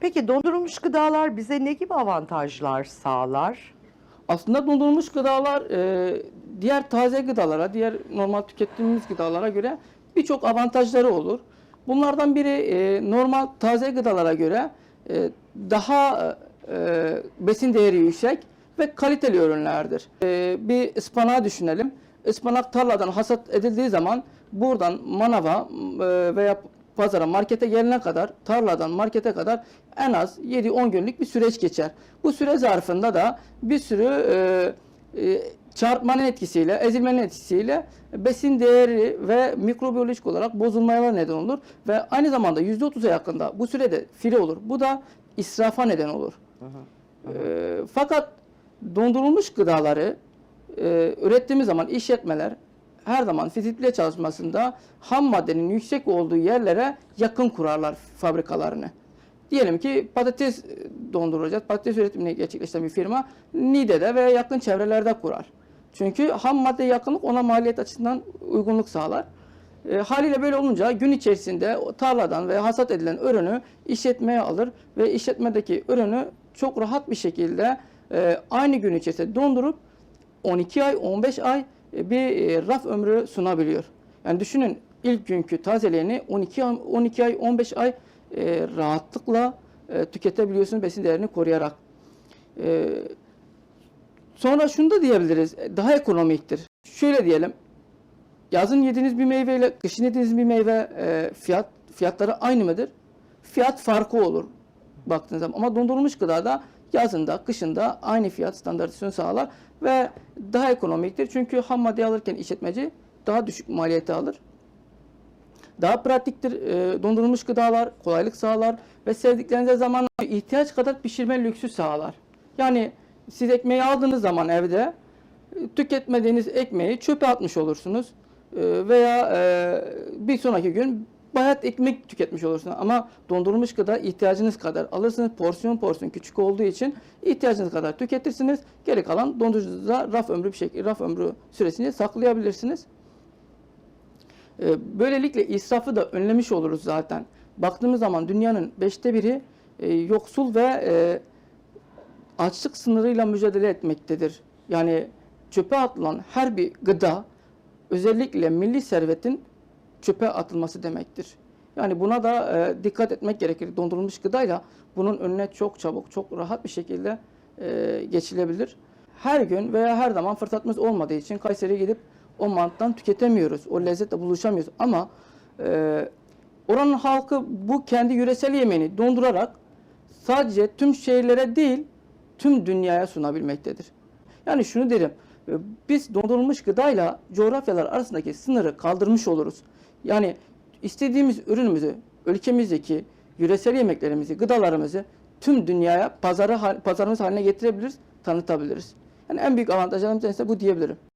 Peki dondurulmuş gıdalar bize ne gibi avantajlar sağlar? Aslında dondurulmuş gıdalar e, diğer taze gıdalara, diğer normal tükettiğimiz gıdalara göre birçok avantajları olur. Bunlardan biri e, normal taze gıdalara göre e, daha e, besin değeri yüksek ve kaliteli ürünlerdir. E, bir ıspanağı düşünelim. Ispanak tarladan hasat edildiği zaman buradan manava e, veya pazara, markete gelene kadar, tarladan markete kadar en az 7-10 günlük bir süreç geçer. Bu süre zarfında da bir sürü e, e, çarpmanın etkisiyle, ezilmenin etkisiyle besin değeri ve mikrobiyolojik olarak bozulmalara neden olur. Ve aynı zamanda %30'a yakında bu sürede fili olur. Bu da israfa neden olur. E, fakat dondurulmuş gıdaları e, ürettiğimiz zaman işletmeler her zaman fizibilite çalışmasında ham maddenin yüksek olduğu yerlere yakın kurarlar fabrikalarını. Diyelim ki patates donduracağız, patates üretimini gerçekleştiren bir firma Niğde'de veya yakın çevrelerde kurar. Çünkü ham madde yakınlık ona maliyet açısından uygunluk sağlar. E, haliyle böyle olunca gün içerisinde tarladan ve hasat edilen ürünü işletmeye alır ve işletmedeki ürünü çok rahat bir şekilde e, aynı gün içerisinde dondurup 12 ay, 15 ay e, bir e, raf ömrü sunabiliyor. Yani düşünün ilk günkü tazeliğini 12 ay, 12 ay, 15 ay e, rahatlıkla e, tüketebiliyorsunuz besin değerini koruyarak. E, sonra şunu da diyebiliriz, e, daha ekonomiktir. Şöyle diyelim, yazın yediğiniz bir meyveyle kışın yediğiniz bir meyve e, fiyat fiyatları aynı mıdır? Fiyat farkı olur baktığınız zaman. Ama dondurulmuş gıdada yazında, kışında aynı fiyat standartizasyonu sağlar ve daha ekonomiktir. Çünkü ham madde alırken işletmeci daha düşük maliyete alır. Daha pratiktir. E, dondurulmuş gıdalar kolaylık sağlar ve sevdiklerinize zaman ihtiyaç kadar pişirme lüksü sağlar. Yani siz ekmeği aldığınız zaman evde e, tüketmediğiniz ekmeği çöpe atmış olursunuz. E, veya e, bir sonraki gün bayat ekmek tüketmiş olursunuz. Ama dondurulmuş gıda ihtiyacınız kadar alırsınız. Porsiyon porsiyon küçük olduğu için ihtiyacınız kadar tüketirsiniz. Geri kalan dondurucuda raf ömrü bir şekilde raf ömrü süresini saklayabilirsiniz. E, Böylelikle israfı da önlemiş oluruz zaten. Baktığımız zaman dünyanın beşte biri e, yoksul ve e, açlık sınırıyla mücadele etmektedir. Yani çöpe atılan her bir gıda özellikle milli servetin çöpe atılması demektir. Yani buna da e, dikkat etmek gerekir. Dondurulmuş gıdayla bunun önüne çok çabuk, çok rahat bir şekilde e, geçilebilir. Her gün veya her zaman fırsatımız olmadığı için Kayseri'ye gidip o manttan tüketemiyoruz. O lezzetle buluşamıyoruz. Ama e, oranın halkı bu kendi yöresel yemeğini dondurarak sadece tüm şehirlere değil tüm dünyaya sunabilmektedir. Yani şunu derim, e, biz dondurulmuş gıdayla coğrafyalar arasındaki sınırı kaldırmış oluruz. Yani istediğimiz ürünümüzü, ülkemizdeki yöresel yemeklerimizi, gıdalarımızı tüm dünyaya pazarı, pazarımız haline getirebiliriz, tanıtabiliriz. Yani en büyük avantajlarımız ise bu diyebilirim.